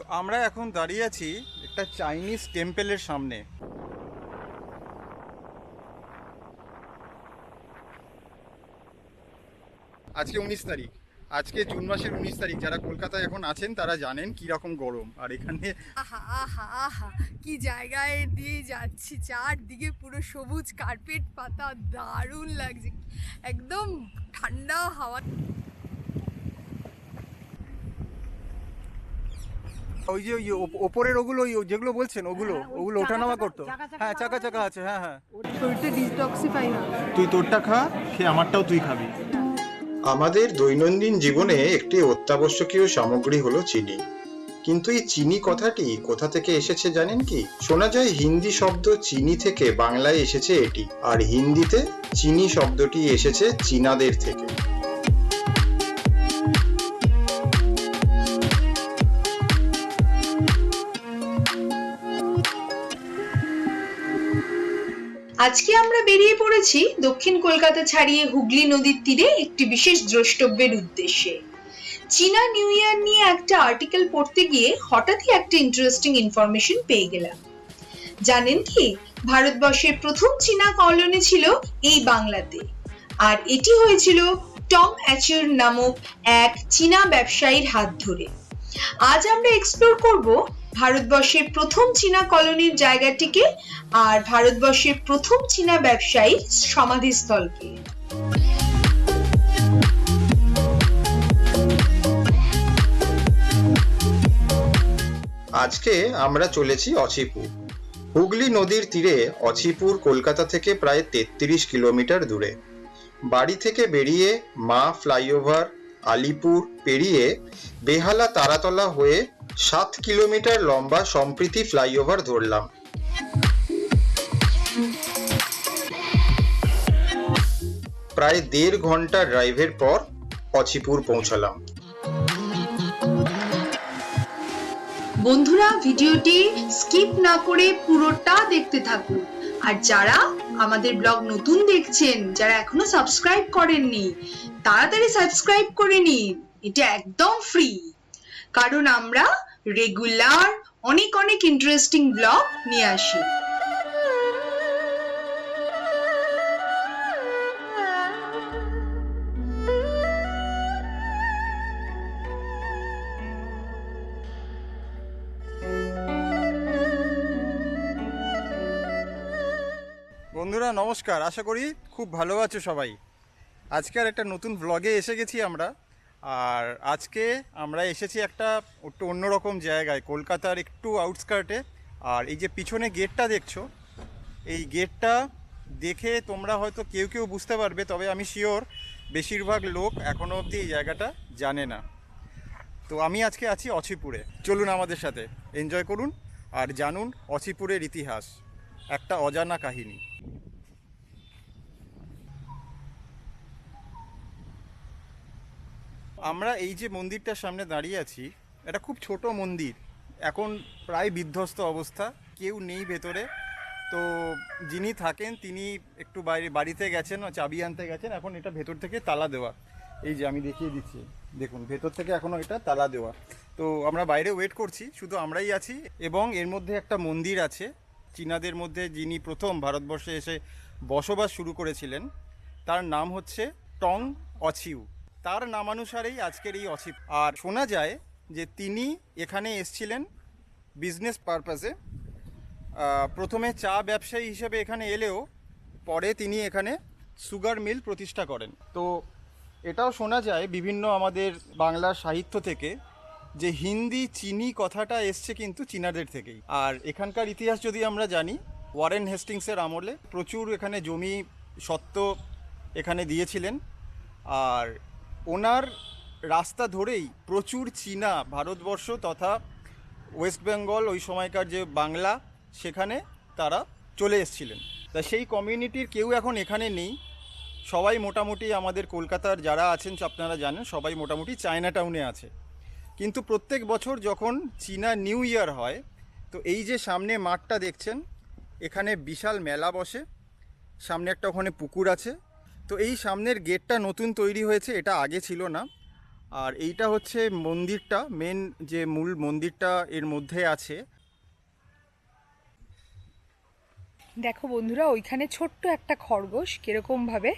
তো আমরা এখন দাঁড়িয়ে আছি একটা চাইনিজ টেম্পেলের সামনে। আজকে উনিশ তারিখ। আজকে জুন মাসের উনিশ তারিখ। যারা কলকাতায় এখন আছেন, তারা জানেন কি রকম গরম। আর এখানে কি জায়গায় দিয়ে যাচ্ছি। চারদিকে পুরো সবুজ কার্পেট পাতা, দারুণ লাগছে। একদম ঠান্ডা হাওয়া। ওই যে ওই ওপরের ওগুলো ওই যেগুলো বলছেন ওগুলো হ্যাঁ, ওগুলো চাকা ওঠানামা চাকা- করতো। হ্যাঁ চাকা চাকা আছে হ্যাঁ হ্যাঁ। শরীরটা ডিটক্সিফাই তুই তোরটা খা খেয়ে আমারটাও তুই খাবি। আমাদের দৈনন্দিন জীবনে একটি অত্যাবশ্যকীয় সামগ্রী হলো চিনি। কিন্তু এই চিনি কথাটি কোথা থেকে এসেছে জানেন কি? শোনা যায় হিন্দি শব্দ চিনি থেকে বাংলায় এসেছে এটি আর হিন্দিতে চিনি শব্দটি এসেছে চীনাদের থেকে। আজকে আমরা বেরিয়ে পড়েছি দক্ষিণ কলকাতা ছাড়িয়ে হুগলি নদীর তীরে একটি বিশেষ দ্রষ্টব্যের উদ্দেশ্যে। চীনা নিউ ইয়ার নিয়ে একটা আর্টিকেল পড়তে গিয়ে হঠাৎই একটা ইন্টারেস্টিং ইনফরমেশন পেয়ে গেলাম। জানেন কি? ভারতবর্ষের প্রথম চীনা কলোনি ছিল এই বাংলাতে। আর এটি হয়েছিল টম অ্যাচুর নামক এক চীনা ব্যবসায়ীর হাত ধরে। আজ আমরা এক্সপ্লোর করব ভারতবর্ষের প্রথম চীনা কলোনির জায়গাটিকে আর ভারতবর্ষের প্রথম চীনা ব্যবসায়ী সমাধিস্থলকে। আজকে আমরা চলেছি অচিপুর হুগলি নদীর তীরে অচিপুর কলকাতা থেকে প্রায় তেত্রিশ কিলোমিটার দূরে। বাড়ি থেকে বেরিয়ে মা ফ্লাইওভার, আলিপুর পেরিয়ে বেহালা তারাতলা হয়ে সাত কিলোমিটার লম্বা সম্প্রীতি ফ্লাইওভার ধরলাম। প্রায় দেড় ঘণ্টা ড্রাইভের পর অচিপুর পৌঁছালাম। বন্ধুরা, ভিডিওটি স্কিপ না করে পুরোটা দেখতে থাকুন। আর যারা আমাদের ব্লগ নতুন দেখছেন, যারা এখনও সাবস্ক্রাইব করেননি, তাড়াতাড়ি সাবস্ক্রাইব করে নিন। এটা একদম ফ্রি কারণ আমরা রেগুলার অনেক অনেক ইন্টারেস্টিং ব্লগ নিয়ে আসি। বন্ধুরা, নমস্কার। আশা করি খুব ভালো আছো সবাই। আজকে আর একটা নতুন ব্লগে এসে গেছি আমরা। আর আজকে আমরা এসেছি একটা একটু অন্যরকম জায়গায়, কলকাতার একটু আউটস্কার্টে আর এই যে পিছনে গেটটা দেখছ, এই গেটটা দেখে তোমরা হয়তো কেউ কেউ বুঝতে পারবে, তবে আমি শিওর বেশিরভাগ লোক এখনও অবধি এই জায়গাটা জানে না। তো আমি আজকে আছি অছিপুরে। চলুন আমাদের সাথে এনজয় করুন আর জানুন অছিপুরের ইতিহাস। একটা অজানা কাহিনী। আমরা এই যে মন্দিরটার সামনে দাঁড়িয়ে আছি, এটা খুব ছোট মন্দির। এখন প্রায় বিধ্বস্ত অবস্থা, কেউ নেই ভেতরে। তো যিনি থাকেন, তিনি একটু বাইরে, বাড়িতে গেছেন চাবি আনতে গেছেন, এখন এটা ভেতর থেকে তালা দেওয়া। এই যে আমি দেখিয়ে দিচ্ছি, দেখুন, ভেতর থেকে এখনও এটা তালা দেওয়া। তো আমরা বাইরে ওয়েট করছি, শুধু আমরাই আছি এবং এর মধ্যে একটা মন্দির আছে। চীনাদের মধ্যে যিনি প্রথম ভারতবর্ষে এসে বসবাস শুরু করেছিলেন, তার নাম হচ্ছে টং অছিউ তার নামানুসারেই আজকের এই অছিপ আর শোনা যায় যে তিনি এখানে এসছিলেন বিজনেস পারপাসে প্রথমে চা ব্যবসায়ী হিসেবে এখানে এলেও পরে তিনি এখানে সুগার মিল প্রতিষ্ঠা করেন। তো এটাও শোনা যায় বিভিন্ন আমাদের বাংলা সাহিত্য থেকে যে হিন্দি চিনি কথাটা এসছে কিন্তু চীনাদের থেকেই। আর এখানকার ইতিহাস যদি আমরা জানি, ওয়ারেন হেস্টিংসের আমলে প্রচুর এখানে জমি সত্ত্ব এখানে দিয়েছিলেন। আর ওনার রাস্তা ধরেই প্রচুর চীনা ভারতবর্ষ তথা ওয়েস্ট বেঙ্গল ওই সময়কার যে বাংলা, সেখানে তারা চলে এসেছিলেন। তা সেই কমিউনিটির কেউ এখন এখানে নেই। সবাই মোটামুটি আমাদের কলকাতার যারা আছেন, আপনারা জানেন, সবাই মোটামুটি চায়না টাউনে আছে। কিন্তু প্রত্যেক বছর যখন চীনা নিউ ইয়ার হয়, তো এই যে সামনে মাঠটা দেখছেন, এখানে বিশাল মেলা বসে। সামনে একটা ওখানে পুকুর আছে। তো এই সামনের গেটটা নতুন তৈরি হয়েছে এটা আগে ছিল না। আর এইটা হচ্ছে মন্দিরটা মেন যে মূল মন্দিরটা এর মধ্যে আছে। দেখো বন্ধুরা ওইখানে ছোট্ট একটা খরগোশ কীরকম ভাবে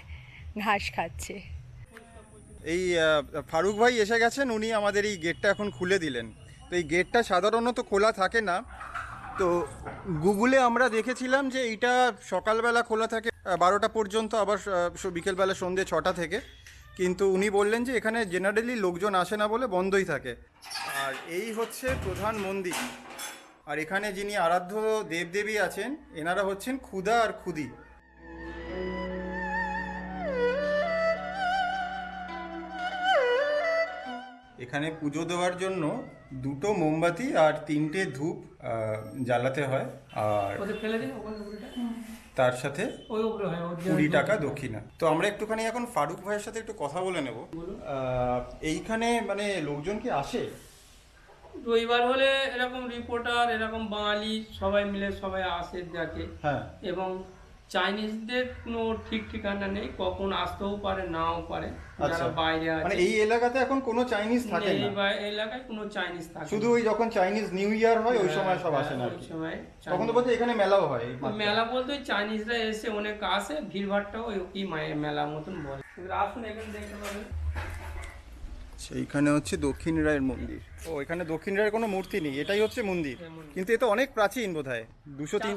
ঘাস খাচ্ছে। এই ফারুক ভাই এসে গেছেন উনি আমাদের এই গেটটা এখন খুলে দিলেন। তো এই গেটটা সাধারণত খোলা থাকে না। তো গুগলে আমরা দেখেছিলাম যে এইটা সকালবেলা খোলা থাকে বারোটা পর্যন্ত আবার বিকেলবেলা সন্ধ্যে ছটা থেকে। কিন্তু উনি বললেন যে এখানে জেনারেলি লোকজন আসে না বলে বন্ধই থাকে। আর এই হচ্ছে প্রধান মন্দির। আর এখানে যিনি আরাধ্য দেবদেবী আছেন, এনারা হচ্ছেন ক্ষুদা আর ক্ষুদি এখানে পুজো দেওয়ার জন্য দুটো মোমবাতি আর তিনটে ধূপ জ্বালাতে হয়। আর তার সাথে কুড়ি টাকা দক্ষিণা। তো আমরা একটুখানি এখন ফারুক ভাইয়ের সাথে একটু কথা বলে নেব। এইখানে মানে লোকজন কি আসে? রবিবার হলে এরকম রিপোর্টার এরকম বাঙালি সবাই মিলে সবাই আসে দেখে। হ্যাঁ। এবং চাইনিজদের কোনো ঠিক ঠিকানা নেই কখন আসতেও পারে নাও পারে আচ্ছা। যারা বাইরে মানে এই এলাকাতে এখন কোনো চাইনিজ থাকে না। এই এলাকায় কোনো চাইনিজ থাকে শুধু ওই যখন চাইনিজ নিউ ইয়ার হয় ওই সময় সব আসে না হ্যাঁ, ওই সময় তখন তো বলতে এখানে মেলাও হয় এই মেলা বলতে চাইনিজরা এসে অনেক আসে ভিড়ভাড়টাও মায়ের মেলা মতন বলে। আসুন এখানে দেখতে পাবেন। সেইখানে হচ্ছে দক্ষিণ রায়ের মন্দির। ও এখানে দক্ষিণ রায়ের কোনো মূর্তি নেই এটাই হচ্ছে মন্দির। মন্দির। কিন্তু এটা অনেক প্রাচীন বোধ হয় দুশো তিন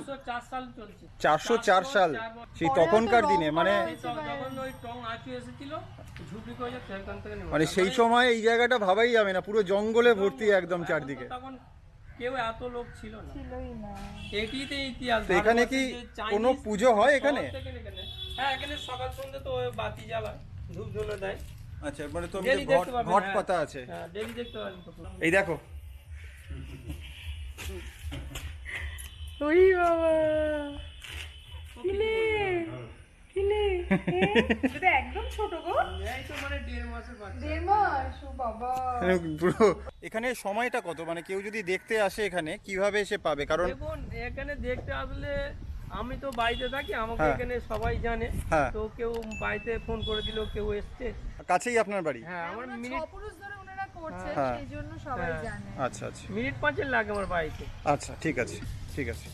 চারশো চার সাল সেই তখনকার দিনে মানে মানে সেই সময় এই জায়গাটা ভাবাই যাবে না পুরো জঙ্গলে ভর্তি একদম চারদিকে। কেউ এত লোক ছিল না। এটিতে ইতিহাস এখানে কি কোনো পুজো হয় এখানে? এখানে। হ্যাঁ এখানে সকাল সন্ধ্যে তো বাতি জ্বালায় ধূপ জ্বলে দেয়। আচ্ছা মানে তো ঘট হ্যাঁ। পাতা আছে। হ্যাঁ ডেলি দেখতে পারেন এই দেখো। ওই বাবা। কিলে কিলে এটা একদম ছোট গো। এই তো মানে মাসের বাচ্চা মাস ও বাবা। এখানে সময়টা কত? মানে কেউ যদি দেখতে আসে এখানে কীভাবে এসে পাবে? কারণ দেখুন এখানে দেখতে আসলে আমি তো বাড়িতে থাকি আমাকে হ্যাঁ। এখানে সবাই জানে হ্যাঁ। তো কেউ বাড়িতে ফোন করে দিল কেউ এসছে কাছেই আপনার বাড়ি হ্যাঁ আমার মিনিট পুরুষ ধরে ওনারা করছে হ্যাঁ। সেই জন্য সবাই হ্যাঁ। জানে আচ্ছা আচ্ছা মিনিট পাঁচের লাগে আমার বাড়িতে আচ্ছা ঠিক আছে ঠিক আছে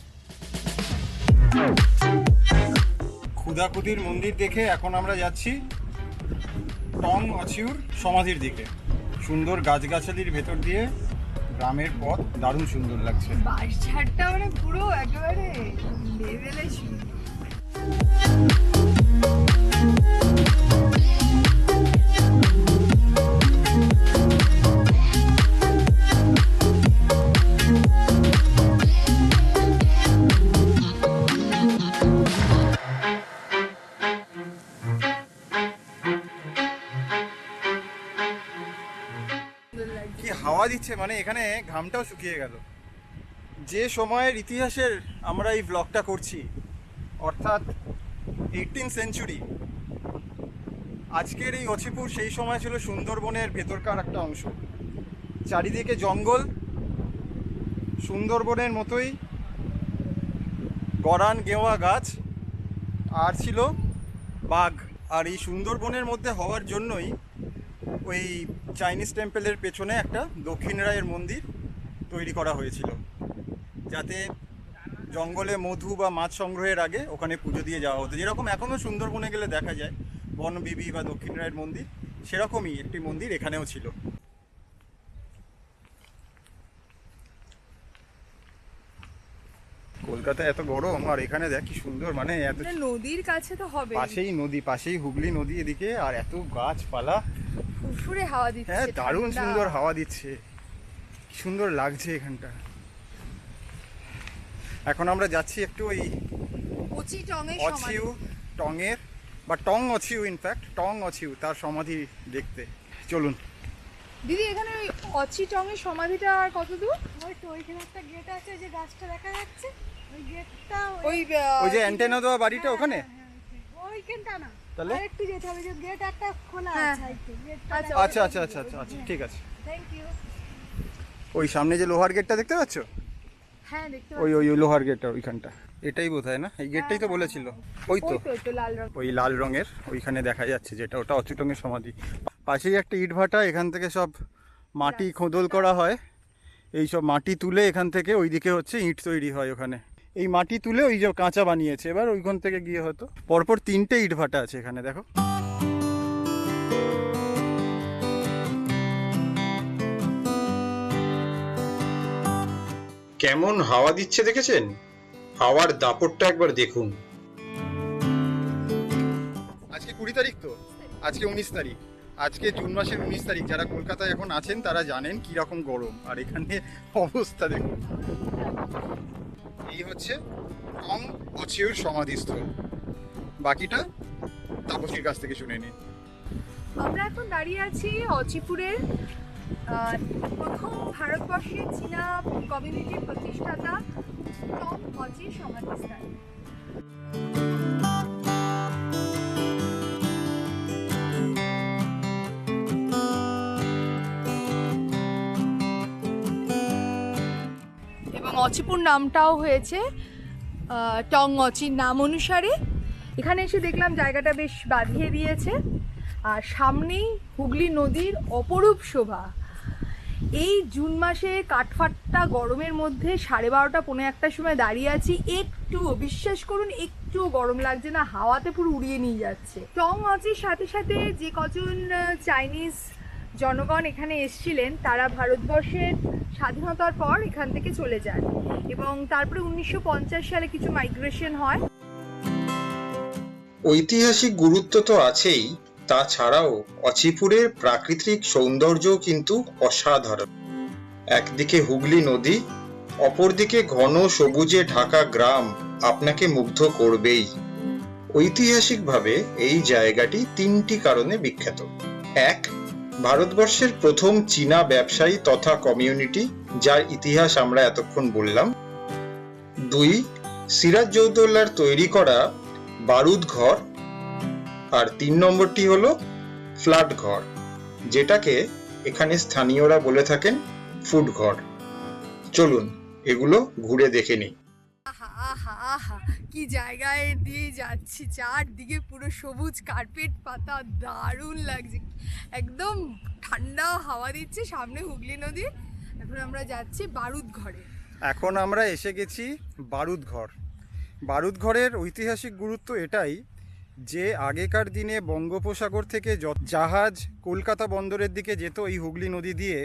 ক্ষুদাকুদির মন্দির দেখে এখন আমরা যাচ্ছি টং অচিউর সমাধির দিকে সুন্দর গাছগাছালির ভেতর দিয়ে গ্রামের পথ দারুণ সুন্দর লাগছে। মানে পুরো একেবারে দিচ্ছে মানে এখানে ঘামটাও শুকিয়ে গেল। যে সময়ের ইতিহাসের আমরা এই ব্লগটা করছি, অর্থাৎ এইটিন সেঞ্চুরি আজকের এই অচিপুর সেই সময় ছিল সুন্দরবনের ভেতরকার একটা অংশ। চারিদিকে জঙ্গল, সুন্দরবনের মতোই গরান গেওয়া গাছ, আর ছিল বাঘ। আর এই সুন্দরবনের মধ্যে হওয়ার জন্যই ওই চাইনিজ টেম্পলের পেছনে একটা দক্ষিণ রায়ের মন্দির তৈরি করা হয়েছিল যাতে জঙ্গলে মধু বা মাছ সংগ্রহের আগে ওখানে পুজো দিয়ে যাওয়া হতো। যেরকম এখনও সুন্দরবনে গেলে দেখা যায় বনবিবি বা দক্ষিণ রায়ের মন্দির সেরকমই একটি মন্দির এখানেও ছিল। কলকাতা এত গরম আর এখানে দেখ কি সুন্দর মানে এত নদীর কাছে তো হবে পাশেই নদী পাশেই হুগলি নদী এদিকে আর এত গাছপালা। ফুরফুরে হাওয়া দিচ্ছে হ্যাঁ দারুণ সুন্দর হাওয়া দিচ্ছে। সুন্দর লাগছে এখানটা। এখন আমরা যাচ্ছি একটু ওই কচি টঙের সমাধি। অছিউ টঙের বা টং অছিউ ইনফ্যাক্ট টং অছিউ তার সমাধি দেখতে। চলুন। দিদি এখানে ওই অচি টঙের সমাধিটা আর কত দূর ওই তো ওইখানে একটা গেট আছে যে গাছটা দেখা যাচ্ছে। ওই গেটটা ওই ওই যে অ্যান্টেনা দেওয়া বাড়িটা ওখানে? ওইখানটা না। তাহলে? একটু যেতে হবে যে গেট একটা খোলা হ্যাঁ, আছে আচ্ছা, আচ্ছা আচ্ছা আচ্ছা আচ্ছা আচ্ছা ঠিক আছে। থ্যাংক ইউ ওই সামনে যে লোহার গেটটা দেখতে পাচ্ছ? হ্যাঁ দেখতে ওই ওই ওই লোহার গেটটা ওইখানটা। এটাই বোধ হয় না? এই গেটটাই তো বলেছিল। ওই তো। ওই লাল রং ওই লাল রঙের ওইখানে দেখা যাচ্ছে যেটা ওটা অচুটঙ্গের সমাধি। পাশেই একটা ইট ভাটা এখান থেকে সব মাটি খোদল করা হয়। এই সব মাটি তুলে এখান থেকে ওইদিকে হচ্ছে ইট তৈরি হয় ওখানে। এই মাটি তুলে ওই যে কাঁচা বানিয়েছে। এবার ওইখান থেকে গিয়ে হয়তো পরপর তিনটে ইট ভাটা আছে এখানে দেখো। কেমন হাওয়া দিচ্ছে দেখেছেন? হাওয়ার দাপটটা একবার দেখুন। আজকে কুড়ি তারিখ তো? আজকে উনিশ তারিখ। আজকে জুন মাসের উনিশ তারিখ। যারা কলকাতায় এখন আছেন তারা জানেন কি রকম গরম। আর এখানে অবস্থা দেখুন। এই হচ্ছে অং অচিউর সমাধিস্থল। বাকিটা তাপসীর কাছ থেকে শুনে নিন আমরা এখন দাঁড়িয়ে আছি অচিপুরের প্রথম ভারতবর্ষের চীনা কমিউনিটির প্রতিষ্ঠাতা, টম অচি সমাধিস্থান অচিপুর নামটাও হয়েছে টং অচির নাম অনুসারে। এখানে এসে দেখলাম জায়গাটা বেশ বাঁধিয়ে দিয়েছে। আর সামনেই হুগলি নদীর অপরূপ শোভা। এই জুন মাসে কাঠফাটটা গরমের মধ্যে সাড়ে বারোটা পনেরো একটার সময় দাঁড়িয়ে আছি। একটু, বিশ্বাস করুন একটু গরম লাগছে না, হাওয়াতে পুরো উড়িয়ে নিয়ে যাচ্ছে। টং অচির সাথে সাথে যে কজন চাইনিজ জনগণ এখানে এসছিলেন, তারা ভারতবর্ষের স্বাধীনতার পর এখান থেকে চলে যান এবং তারপরে উনিশশো পঞ্চাশ সালে কিছু মাইগ্রেশন হয়। ঐতিহাসিক গুরুত্ব তো আছেই তাছাড়াও অচিপুরের প্রাকৃতিক সৌন্দর্য কিন্তু অসাধারণ। একদিকে হুগলি নদী, অপরদিকে ঘন সবুজে ঢাকা গ্রাম আপনাকে মুগ্ধ করবেই। ঐতিহাসিকভাবে এই জায়গাটি তিনটি কারণে বিখ্যাত। এক ভারতবর্ষের প্রথম চীনা ব্যবসায়ী তথা কমিউনিটি, যার ইতিহাস আমরা এতক্ষণ বললাম। দুই, সিরাজ জৌদুল্লার তৈরি করা বারুদ ঘর। আর তিন নম্বরটি হলো ফ্ল্যাট ঘর, যেটাকে এখানে স্থানীয়রা বলে থাকেন ফুড ঘর। চলুন, এগুলো ঘুরে দেখে নিই। কি জায়গায় দিয়ে যাচ্ছি? চারদিকে পুরো সবুজ কার্পেট পাতা, দারুণ লাগছে। একদম ঠান্ডা হাওয়া দিচ্ছে সামনে হুগলি নদী। এখন আমরা যাচ্ছি বারুদ ঘরে। এখন আমরা এসে গেছি বারুদ ঘর। বারুদ ঘরের ঐতিহাসিক গুরুত্ব এটাই যে আগেকার দিনে বঙ্গোপসাগর থেকে জাহাজ কলকাতা বন্দরের দিকে যেত এই হুগলি নদী দিয়ে,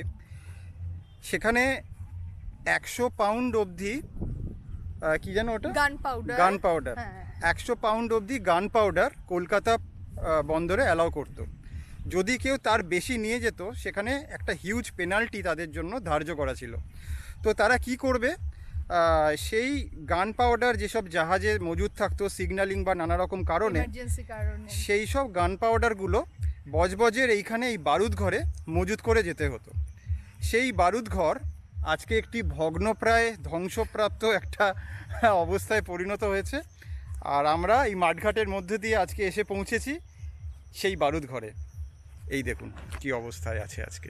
সেখানে একশো পাউন্ড অবধি কি যেন ওটা? গান পাউডার গান পাউডার একশো পাউন্ড অবধি গান পাউডার কলকাতা বন্দরে অ্যালাউ করতো। যদি কেউ তার বেশি নিয়ে যেত সেখানে একটা হিউজ পেনাল্টি তাদের জন্য ধার্য করা ছিল। তো তারা কি করবে? সেই গান পাউডার যেসব জাহাজে মজুদ থাকতো সিগন্যালিং বা নানা রকম কারণে কারণে। সেই সব গান পাউডারগুলো বজবজের এইখানে এই বারুদ ঘরে মজুত করে যেতে হতো। সেই বারুদ ঘর আজকে একটি ভগ্নপ্রায় ধ্বংসপ্রাপ্ত একটা অবস্থায় পরিণত হয়েছে। আর আমরা এই মাঠঘাটের মধ্যে দিয়ে আজকে এসে পৌঁছেছি সেই বারুদ ঘরে। এই দেখুন কি অবস্থায় আছে আজকে।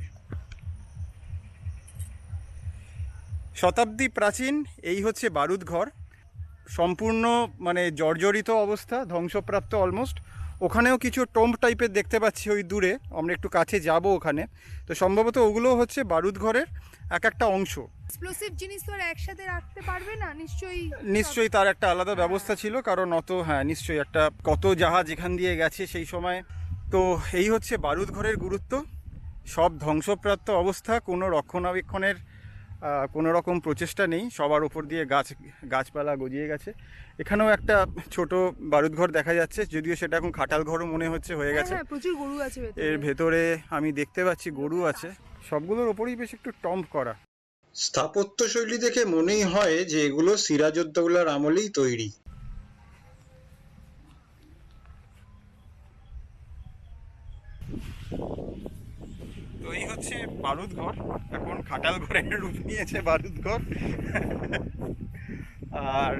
শতাব্দী প্রাচীন, এই হচ্ছে বারুদ ঘর। সম্পূর্ণ মানে জর্জরিত অবস্থা, ধ্বংসপ্রাপ্ত অলমোস্ট ওখানেও কিছু টম্ব টাইপের দেখতে পাচ্ছি ওই দূরে আমরা একটু কাছে যাব ওখানে। তো সম্ভবত ওগুলো হচ্ছে বারুদ ঘরের এক একটা অংশ। এক্সপ্লোসিভ জিনিস তো একসাথে রাখতে পারবে না নিশ্চয়ই নিশ্চয়ই তার একটা আলাদা ব্যবস্থা ছিল কারণ অত হ্যাঁ নিশ্চয়ই একটা কত জাহাজ এখান দিয়ে গেছে সেই সময়। তো এই হচ্ছে বারুদ ঘরের গুরুত্ব। সব ধ্বংসপ্রাপ্ত অবস্থা কোনো রক্ষণাবেক্ষণের কোনো রকম প্রচেষ্টা নেই। সবার ওপর দিয়ে গাছ গাছপালা গজিয়ে গেছে। এখানেও একটা ছোট বারুদ ঘর দেখা যাচ্ছে যদিও সেটা এখন খাটাল ঘরও মনে হচ্ছে হয়ে হ্যাঁ গেছে। হ্যাঁ প্রচুর গরু আছে এর ভেতরে আমি দেখতে পাচ্ছি গরু আছে। সবগুলোর ওপরেই বেশ একটু টম্প করা। স্থাপত্য শৈলী দেখে মনেই হয় যে এগুলো সিরাজউদ্দৌলার আমলেই তৈরি তো এই হচ্ছে বারুদ ঘর। এখন খাটাল ঘরের রূপ নিয়েছে বারুদ ঘর। আর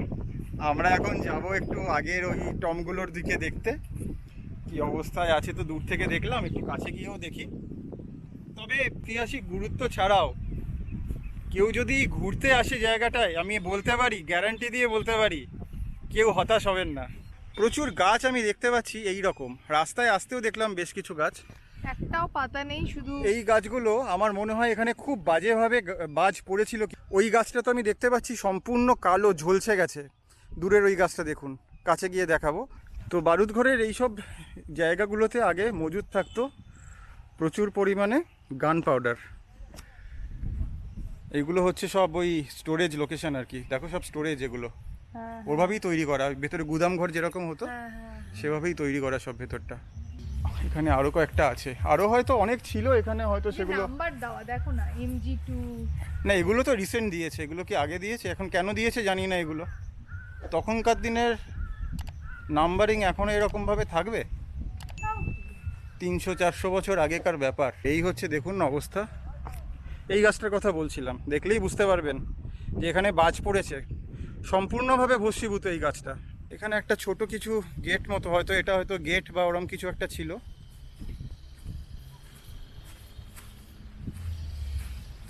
আমরা এখন যাব একটু আগের ওই টমগুলোর দিকে দেখতে। কি অবস্থায় আছে তো দূর থেকে দেখলাম, একটু কাছে গিয়েও দেখি। তবে ঐতিহাসিক গুরুত্ব ছাড়াও কেউ যদি ঘুরতে আসে জায়গাটায়, আমি বলতে পারি, গ্যারান্টি দিয়ে বলতে পারি, কেউ হতাশ হবেন না। প্রচুর গাছ আমি দেখতে পাচ্ছি এই রকম রাস্তায় আসতেও দেখলাম বেশ কিছু গাছ। একটাও পাতা নেই শুধু এই গাছগুলো আমার মনে হয় এখানে খুব বাজেভাবে বাজ পড়েছিল ওই গাছটা তো আমি দেখতে পাচ্ছি সম্পূর্ণ কালো ঝলসে গেছে। দূরের ওই গাছটা দেখুন কাছে গিয়ে দেখাবো। তো বারুদঘরের এইসব জায়গাগুলোতে আগে মজুদ থাকতো প্রচুর পরিমাণে গান পাউডার এইগুলো হচ্ছে সব ওই স্টোরেজ লোকেশন আর কি। দেখো সব স্টোরেজ এগুলো। হ্যাঁ ওভাবেই তৈরি করা ভেতরে গুদাম ঘর যেরকম হতো হ্যাঁ হ্যাঁ। সেভাবেই তৈরি করা সব ভেতরটা। এখানে আরও কয়েকটা আছে। আরও হয়তো অনেক ছিল এখানে হয়তো সেগুলো নাম্বার দেওয়া দেখো না এমজি টু না এগুলো তো রিসেন্ট দিয়েছে এগুলো কি আগে দিয়েছে? এখন কেন দিয়েছে জানি না এগুলো। তখনকার দিনের নাম্বারিং এখনও এরকমভাবে থাকবে? তিনশো চারশো বছর আগেকার ব্যাপার। এই হচ্ছে দেখুন না অবস্থা। এই গাছটার কথা বলছিলাম দেখলেই বুঝতে পারবেন যে এখানে বাজ পড়েছে। সম্পূর্ণভাবে ভস্মীভূত এই গাছটা। এখানে একটা ছোট কিছু গেট মতো হয়তো এটা হয়তো গেট বা ওরম কিছু একটা ছিল।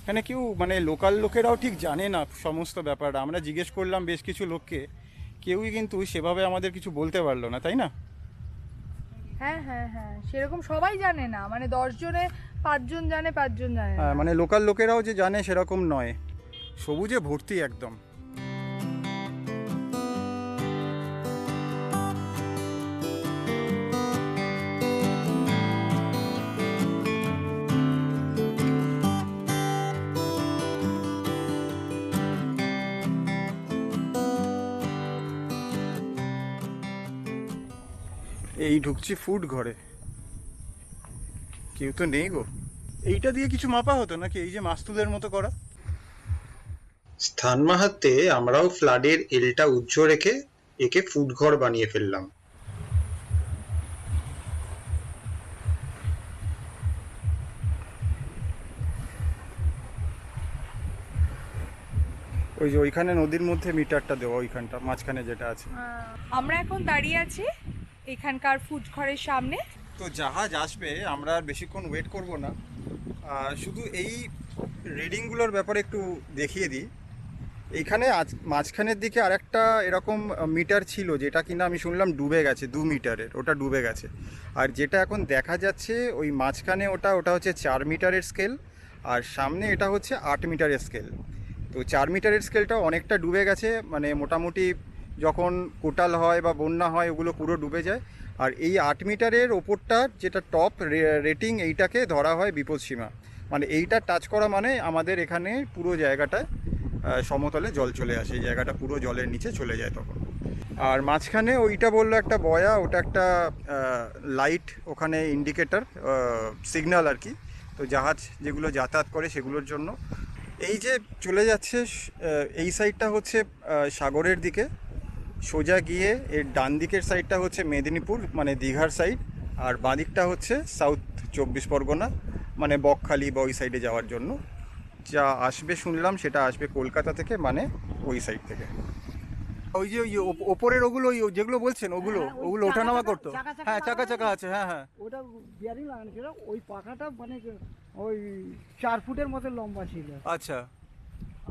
এখানে কেউ মানে লোকাল লোকেরাও ঠিক জানে না সমস্ত ব্যাপারটা আমরা জিজ্ঞেস করলাম বেশ কিছু লোককে কেউই কিন্তু সেভাবে আমাদের কিছু বলতে পারল না তাই না? হ্যাঁ হ্যাঁ হ্যাঁ সেরকম সবাই জানে না। মানে দশ জনে পাঁচজন জানে পাঁচজন জানে হ্যাঁ, মানে লোকাল লোকেরাও যে জানে সেরকম নয়। সবুজে ভর্তি একদম। এই ঢুকছি ফুড ঘরে। কেউ তো নেই গো। এইটা দিয়ে কিছু মাপা হতো নাকি? এই যে মাস্তুলের মতো করা। স্থান মাহাত্মে আমরাও ফ্লাডের এলটা উজ্জ্ব রেখে একে ফুড ঘর বানিয়ে ফেললাম। ওই যে ওইখানে নদীর মধ্যে মিটারটা দেওয়া ওইখানটা মাঝখানে যেটা আছে। আমরা এখন দাঁড়িয়ে আছি এখানকার ফুড ঘরের সামনে। তো জাহাজ আসবে, আমরা আর বেশিক্ষণ ওয়েট করব না। শুধু এই রিডিংগুলোর ব্যাপারে একটু দেখিয়ে দিই। এইখানে আজ, মাঝখানের দিকে আরেকটা এরকম মিটার ছিল, যেটা কিনা আমি শুনলাম ডুবে গেছে, দু মিটারের ওটা ডুবে গেছে। আর যেটা এখন দেখা যাচ্ছে, ওই মাঝখানে ওটা ওটা হচ্ছে চার মিটারের স্কেল আর সামনে এটা হচ্ছে আট মিটারের স্কেল তো চার মিটারের স্কেলটা অনেকটা ডুবে গেছে মানে মোটামুটি যখন কোটাল হয় বা বন্যা হয়, ওগুলো পুরো ডুবে যায়। আর এই আট মিটারের ওপরটা যেটা টপ রেটিং এইটাকে ধরা হয় বিপদসীমা মানে এইটা টাচ করা মানে আমাদের এখানে পুরো জায়গাটা সমতলে জল চলে আসে। এই জায়গাটা পুরো জলের নিচে চলে যায় তখন। আর মাঝখানে ওইটা বলল একটা বয়া, ওটা একটা লাইট, ওখানে ইন্ডিকেটার সিগন্যাল আর কি। তো জাহাজ যেগুলো যাতায়াত করে সেগুলোর জন্য। এই যে চলে যাচ্ছে এই সাইডটা হচ্ছে সাগরের দিকে। সোজা গিয়ে এর ডান দিকের সাইডটা হচ্ছে মেদিনীপুর মানে দীঘার সাইড আর বাঁ দিকটা হচ্ছে সাউথ চব্বিশ পরগনা মানে বকখালি বা ওই সাইডে যাওয়ার জন্য। যা আসবে শুনলাম সেটা আসবে কলকাতা থেকে মানে ওই সাইড থেকে। ওই যে ওই ওপ- ওপরের ওগুলো ওই যেগুলো বলছেন ওগুলো হ্যাঁ, ওগুলো ওঠানামা চাকা- করতো। হ্যাঁ চাকা চাকা আছে হ্যাঁ হ্যাঁ। ওটা বিয়ারিং লাগানো ছিল ওই পাখাটা মানে ওই চার ফুটের মতো লম্বা ছিল। আচ্ছা।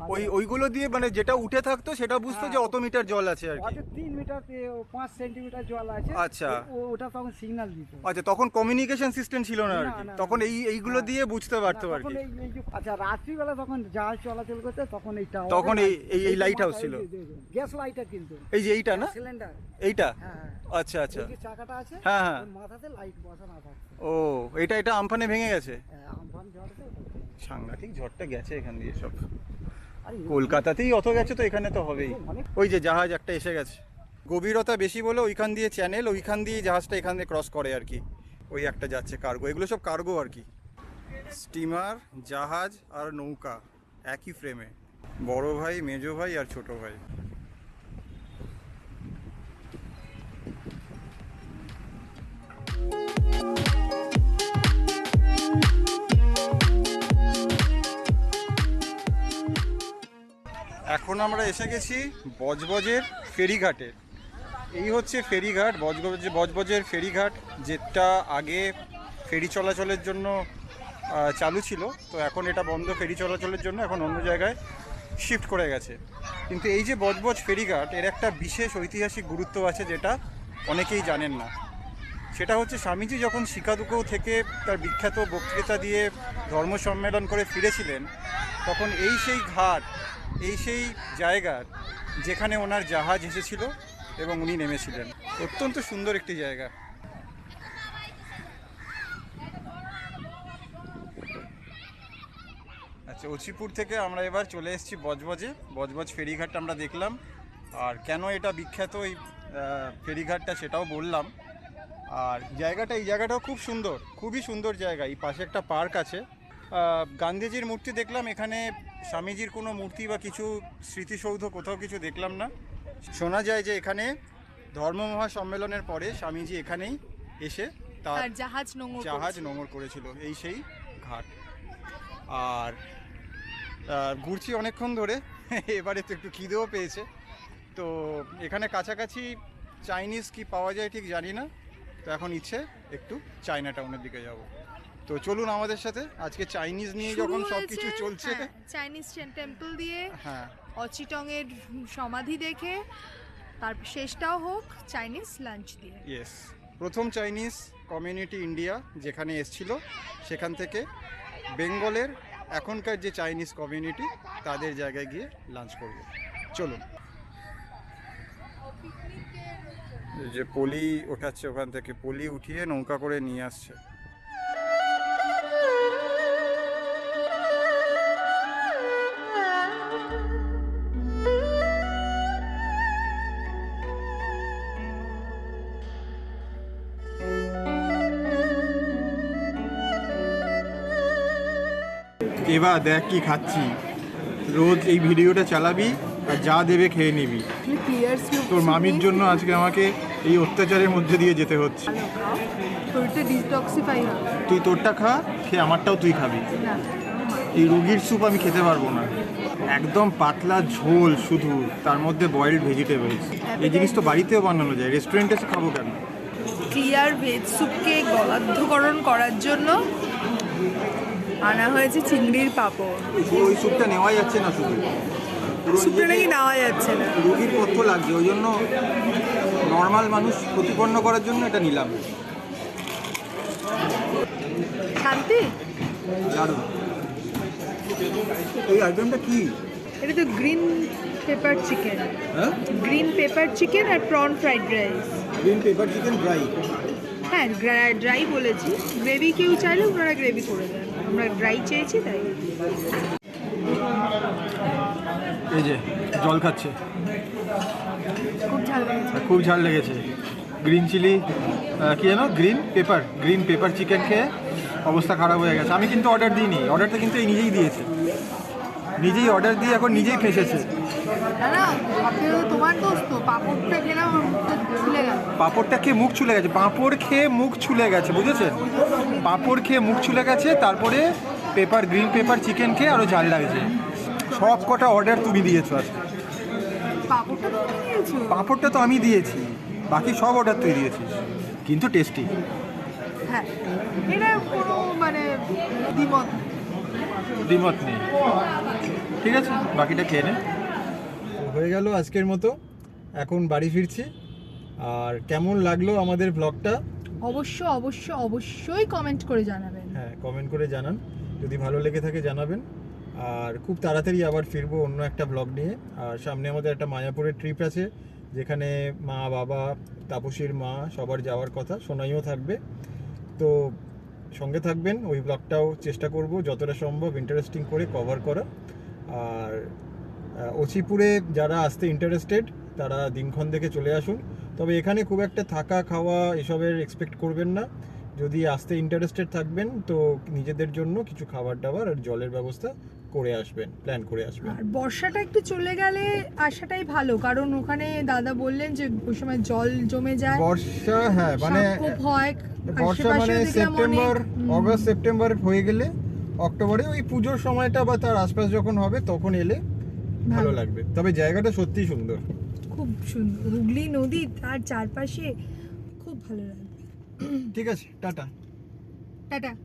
ওই ওইগুলো দিয়ে মানে যেটা উঠে থাকতো সেটা বুঝতো যে অত মিটার জল আছে আর কি। তিন মিটার পাঁচ সেন্টিমিটার জল আছে। আচ্ছা। ওটা তখন সিগন্যাল দিত। আচ্ছা তখন কমিউনিকেশন সিস্টেম ছিল না আর কি। তখন এই এইগুলো দিয়ে বুঝতে পারতো আর কি। আচ্ছা রাত্রিবেলা তখন জাহাজ চলাচল করতে তখন এই তখন এই- এই- house মাথায় ছিল। গ্যাস লাইটার কিন্তু। এই যে এইটা না? সিলিন্ডার এইটা? হ্যাঁ হ্যাঁ। আচ্ছা আচ্ছা। চাকাটা আছে হ্যাঁ, হ্যাঁ। মাথাতে লাইট বসানো থাকতো ও এটা এটা আমফানে ভেঙে গেছে? হ্যাঁ, আমফান ঝড়তে সাংঘাতিক ঝড়টা গেছে এখান দিয়ে সব। কলকাতাতেই অত গেছে তো এখানে তো হবেই। ওই যে জাহাজ একটা এসে গেছে। গভীরতা বেশি বলে ওইখান দিয়ে চ্যানেল ওইখান দিয়ে জাহাজটা এখান দিয়ে ক্রস করে আর কি। ওই একটা যাচ্ছে কার্গো এগুলো সব কার্গো আর কি। স্টিমার জাহাজ আর নৌকা একই ফ্রেমে বড় ভাই মেজো ভাই আর ছোট ভাই। এখন আমরা এসে গেছি বজবজের ফেরিঘাটে এই হচ্ছে ফেরিঘাট বজবজ বজবজের ফেরিঘাট, যেটা আগে ফেরি চলাচলের জন্য চালু ছিল। তো এখন এটা বন্ধ ফেরি চলাচলের জন্য এখন অন্য জায়গায় শিফট করে গেছে। কিন্তু এই যে বজবজ ফেরিঘাট, এর একটা বিশেষ ঐতিহাসিক গুরুত্ব আছে যেটা অনেকেই জানেন না। সেটা হচ্ছে স্বামীজি যখন শিকাদুকো থেকে তার বিখ্যাত বক্তৃতা দিয়ে ধর্ম সম্মেলন করে ফিরেছিলেন, তখন এই সেই ঘাট এই সেই জায়গা যেখানে ওনার জাহাজ এসেছিল এবং উনি নেমেছিলেন। অত্যন্ত সুন্দর একটি জায়গা। আচ্ছা অচিপুর থেকে আমরা এবার চলে এসেছি বজবজে। বজবজ ফেরিঘাটটা আমরা দেখলাম। আর কেন এটা বিখ্যাত আহ, ফেরিঘাটটা সেটাও বললাম। আর জায়গাটা এই জায়গাটাও খুব সুন্দর খুবই সুন্দর জায়গা। এই পাশে একটা পার্ক আছে। গান্ধীজির মূর্তি দেখলাম এখানে স্বামীজির কোনো মূর্তি বা কিছু স্মৃতিসৌধ কোথাও কিছু দেখলাম না। শোনা যায় যে এখানে ধর্ম মহাসম্মেলনের পরে স্বামীজি এখানেই এসে তার জাহাজ নোঙর জাহাজ। নোঙর করেছিল। এই সেই ঘাট। আর ঘুরছি অনেকক্ষণ ধরে এবারে তো একটু খিদেও পেয়েছে। তো এখানে কাছাকাছি চাইনিজ কি পাওয়া যায় ঠিক জানি না। তো এখন ইচ্ছে একটু চায়না টাউনের দিকে যাব। তো চলুন আমাদের সাথে। আজকে চাইনিজ নিয়ে যখন সব হয়েছে, কিছু চলছে হ্যাঁ, চাইনিজ টেম্পল দিয়ে হ্যাঁ। অচিটং এর সমাধি দেখে তার শেষটাও হোক চাইনিজ লাঞ্চ দিয়ে। ইয়েস প্রথম চাইনিজ কমিউনিটি ইন্ডিয়া যেখানে এসছিল সেখান থেকে বেঙ্গলের এখনকার যে চাইনিজ কমিউনিটি তাদের জায়গায় গিয়ে লাঞ্চ করব। চলুন। যে পলি ওঠাচ্ছে ওখান থেকে পলি উঠিয়ে নৌকা করে নিয়ে আসছে। এবার দেখ কি খাচ্ছি। রোজ এই ভিডিওটা চালাবি আর যা দেবে খেয়ে নিবি। তোর মামির জন্য আজকে আমাকে এই অত্যাচারের মধ্যে দিয়ে যেতে হচ্ছে। তুই তোরটা খা খেয়ে আমারটাও তুই খাবি। এই রুগীর স্যুপ আমি খেতে পারব না। একদম পাতলা ঝোল শুধু তার মধ্যে বয়েলড ভেজিটেবলস এই জিনিস তো বাড়িতেও বানানো যায় রেস্টুরেন্টে খাব কেন? ক্লিয়ার ভেজ স্যুপকে গলাধ্যকরণ করার জন্য আনা হয়েছে চিংড়ির পাঁপড়। ওই স্যুপটা নেওয়া যাচ্ছে না শুধু? স্যুপটা নাকি নেওয়া যাচ্ছে না। রুগীর পথ্য লাগছে ওই জন্য নর্মাল মানুষ প্রতিপন্ন করার জন্য এটা নিলাম। শান্তি? দারুণ। এই আইটেমটা কি? এটা তো গ্রিন পেপার চিকেন। হ্যাঁ? গ্রিন পেপার চিকেন আর prawn fried rice. Green pepper chicken dry. হ্যাঁ ড্রাই বলেছি। গ্রেভি কেউ চাইলে ওনারা গ্রেভি করে দেন। আমরা ড্রাই চেয়েছি তাই। এই যে জল খাচ্ছে। খুব ঝাল লেগেছে। গ্রিন চিলি কি জানো green pepper green pepper chicken খেয়ে অবস্থা খারাপ হয়ে গেছে। আমি কিন্তু অর্ডার দিইনি। অর্ডারটা কিন্তু এই নিজেই দিয়েছে। নিজেই অর্ডার দিয়ে এখন নিজেই ফেসেছে। তোমার দোষ তো পাঁপড়টা খেলাম গেল। পাঁপড়টা খেয়ে মুখ ছুলে গেছে। পাঁপড় খেয়ে মুখ ছুলে গেছে বুঝেছেন? পাঁপড় খেয়ে মুখ ছুলে গেছে তারপরে পেপার গ্রিন পেপার চিকেন খেয়ে আরও ঝাল লাগছে। সব কটা অর্ডার তুমি দিয়েছ আজকে। পাঁপড়টা তো পাঁপড়টা আমি দিয়েছি। বাকি সব অর্ডার তুই দিয়েছিস। কিন্তু টেস্টি হ্যাঁ। এটা কোনো মানে দ্বিমত দ্বিমত নেই। ঠিক আছে বাকিটা খেয়ে নে। হয়ে গেল আজকের মতো। এখন বাড়ি ফিরছি। আর কেমন লাগল আমাদের ব্লগটা অবশ্য অবশ্য অবশ্যই কমেন্ট করে জানাবেন। হ্যাঁ কমেন্ট করে জানান। যদি ভালো লেগে থাকে জানাবেন। আর খুব তাড়াতাড়ি আবার ফিরবো অন্য একটা ব্লগ নিয়ে। আর সামনে আমাদের একটা মায়াপুরের ট্রিপ আছে যেখানে মা বাবা তাপসীর মা সবার যাওয়ার কথা সোনাইও থাকবে। তো সঙ্গে থাকবেন ওই ব্লগটাও চেষ্টা করব যতটা সম্ভব ইন্টারেস্টিং করে কভার করা। আর অচিপুরে যারা আসতে ইন্টারেস্টেড তারা দিনক্ষণ দেখে চলে আসুন। তবে এখানে খুব একটা থাকা খাওয়া এসবের এক্সপেক্ট করবেন না। যদি আসতে ইন্টারেস্টেড থাকবেন তো নিজেদের জন্য কিছু খাবার দাবার আর জলের ব্যবস্থা করে আসবেন প্ল্যান করে আসবেন। আর বর্ষাটা একটু চলে গেলে আসাটাই ভালো কারণ ওখানে দাদা বললেন যে ওই সময় জল জমে যায়। বর্ষা হ্যাঁ মানে খুব হয় বর্ষা মানে সেপ্টেম্বর অগস্ট সেপ্টেম্বর হয়ে গেলে অক্টোবরে ওই পুজোর সময়টা বা তার আশপাশ যখন হবে তখন এলে ভালো ভালো। লাগবে। তবে জায়গাটা সত্যিই সুন্দর। খুব সুন্দর হুগলি নদী তার চারপাশে খুব ভালো লাগবে। ঠিক আছে টাটা। টাটা।